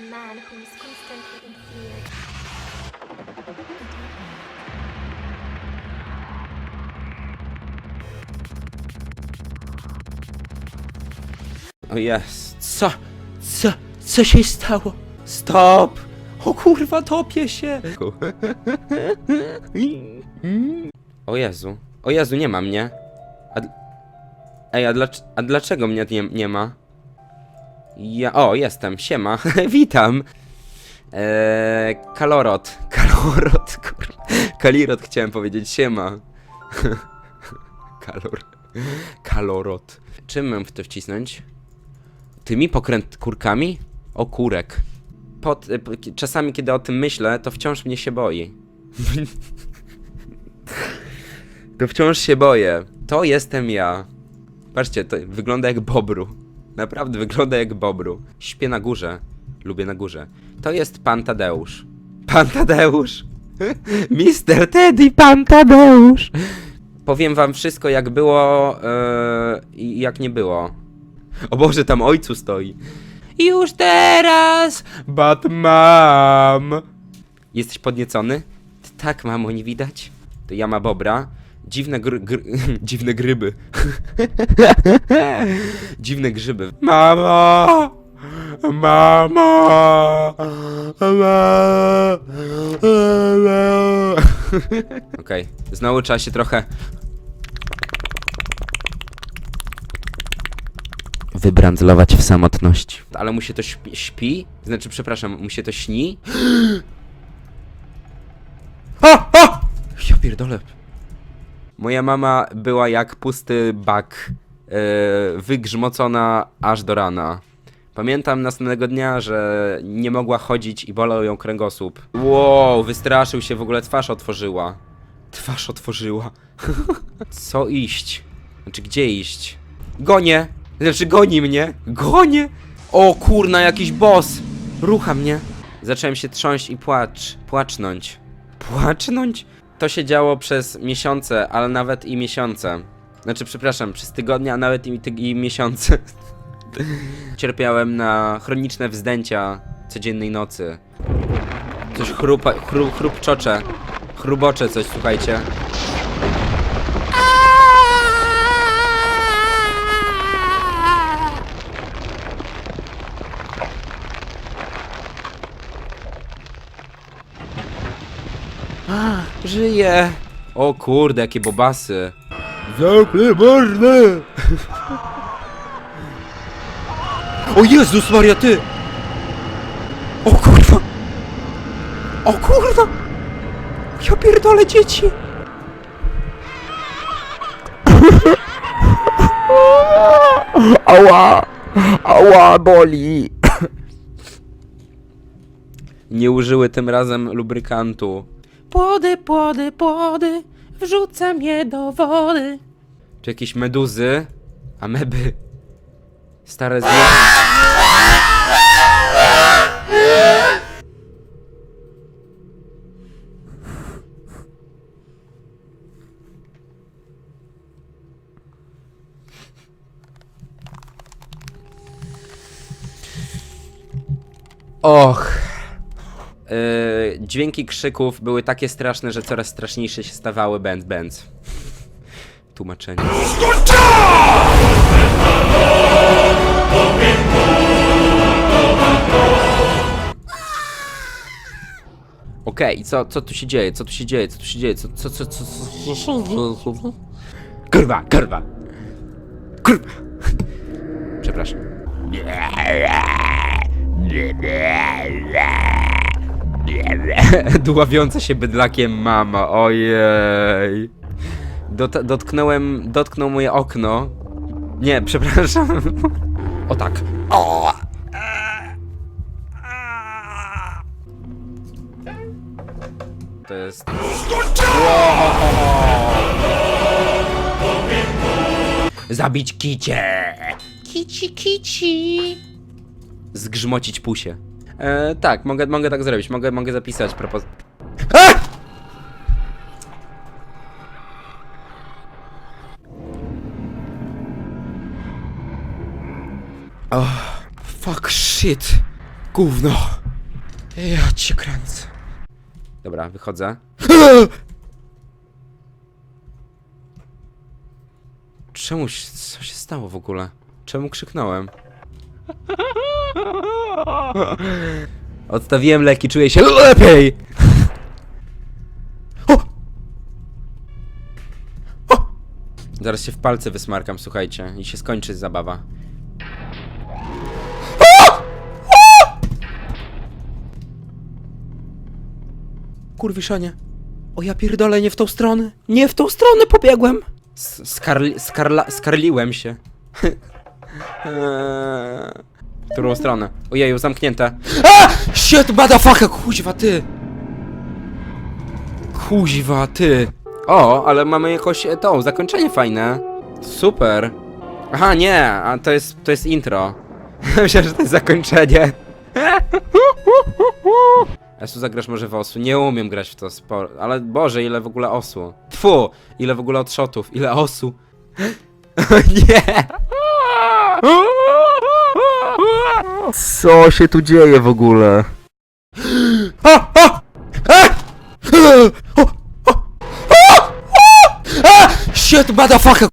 the man who is constantly in fear. O jest. Co? Co? Co się stało? Stop! O kurwa, topię się! O Jezu. O Jezu, nie ma mnie. A... Ej, a, dlacz... a dlaczego mnie nie, nie ma? Ja... O, jestem. Siema. Witam. Eee, kalorot. Kalorot. Kalirot chciałem powiedzieć. Siema. Kalor. Kalorot. Czym mam w to wcisnąć? Tymi pokręt kurkami? O kurek. Pod, ki- czasami, kiedy o tym myślę, to wciąż mnie się boi. to wciąż się boję. To jestem ja. Patrzcie, to wygląda jak bobru. Naprawdę wygląda jak bobru. Śpię na górze. Lubię na górze. To jest pan Tadeusz. Pan Tadeusz! Mister Teddy, pan Tadeusz! Powiem wam wszystko jak było yy, i jak nie było. O Boże, tam ojcu stoi. Już teraz, Batman. Jesteś podniecony? Tak, mamo, nie widać? To jama bobra. Dziwne gr... gr dziwne gryby. dziwne grzyby. Mamo! Mamo! Okej, znowu trzeba się trochę wybrandzlować w samotności. Ale mu się to śpi? śpi? Znaczy, przepraszam, mu się to śni? O! O! Ja pierdolę. Moja mama była jak pusty bak, yy, wygrzmocona aż do rana. Pamiętam następnego dnia, że nie mogła chodzić i bolał ją kręgosłup. Wow, wystraszył się, w ogóle twarz otworzyła. Twarz otworzyła. Co iść? Znaczy, gdzie iść? Gonię! Znaczy, goni mnie! Gonię! O kurna, jakiś boss! Rucha mnie. Zacząłem się trząść i płacz, płacznąć. Płacznąć? To się działo przez miesiące, ale nawet i miesiące. Znaczy, przepraszam, przez tygodnie, a nawet i, tyg- i miesiące. Cierpiałem na chroniczne wzdęcia codziennej nocy. Coś chrupa, chru, chrupczocze. Chrubocze coś, słuchajcie. Żyje! O kurde, jakie bobasy. Zamknę można! O Jezus Maria, ty! O kurwa! O kurwa! Ja pierdolę dzieci! Ała! Ała, boli! Nie użyły tym razem lubrykantu. Płody, płody, płody, wrzucam je do wody. Czy jakieś meduzy? Ameby? Stare zwierzę. Och. Yy, dźwięki krzyków były takie straszne, że coraz straszniejsze się stawały będ bęc. Tłumaczenie. Okej, i co, co tu się dzieje? Co tu się dzieje? Co tu się dzieje? Co, co, co, co, co, co? Kurwa, kurwa! Kurwa! Przepraszam. Dławiąca się bydlakiem mama, ojej. Dot, dotknąłem, dotknął moje okno. Nie, przepraszam. O tak. O! To jest... Zabić kicie! Kici, kici! Zgrzmocić pusie. E, tak, mogę, mogę tak zrobić. Mogę, mogę zapisać propoz... A! Oh, fuck shit. Gówno. Ja cię kręcę. Dobra, wychodzę. Czemu się, co się stało w ogóle? Czemu krzyknąłem? Odstawiłem leki, czuję się lepiej! O! O! Zaraz się w palce wysmarkam, słuchajcie, i się skończy zabawa. Kurwiszanie. O ja pierdolę, nie w tą stronę. Nie w tą stronę pobiegłem. S- Skarli, skarla, skarliłem się. Eee, w którą stronę? Ojeju, zamknięte. A! Shit, motherfucker, kuźwa, ty. Kuźwa, ty. O, ale mamy jakoś e, to, zakończenie fajne. Super. Aha, nie, a to jest, to jest intro. Myślałem, że to jest zakończenie. Esu, zagrasz może w osu? Nie umiem grać w to ale Boże, ile w ogóle osu. Tfu, ile w ogóle odszotów, ile osu. nie! Co się tu dzieje w ogóle? A, Shit, motherfucker,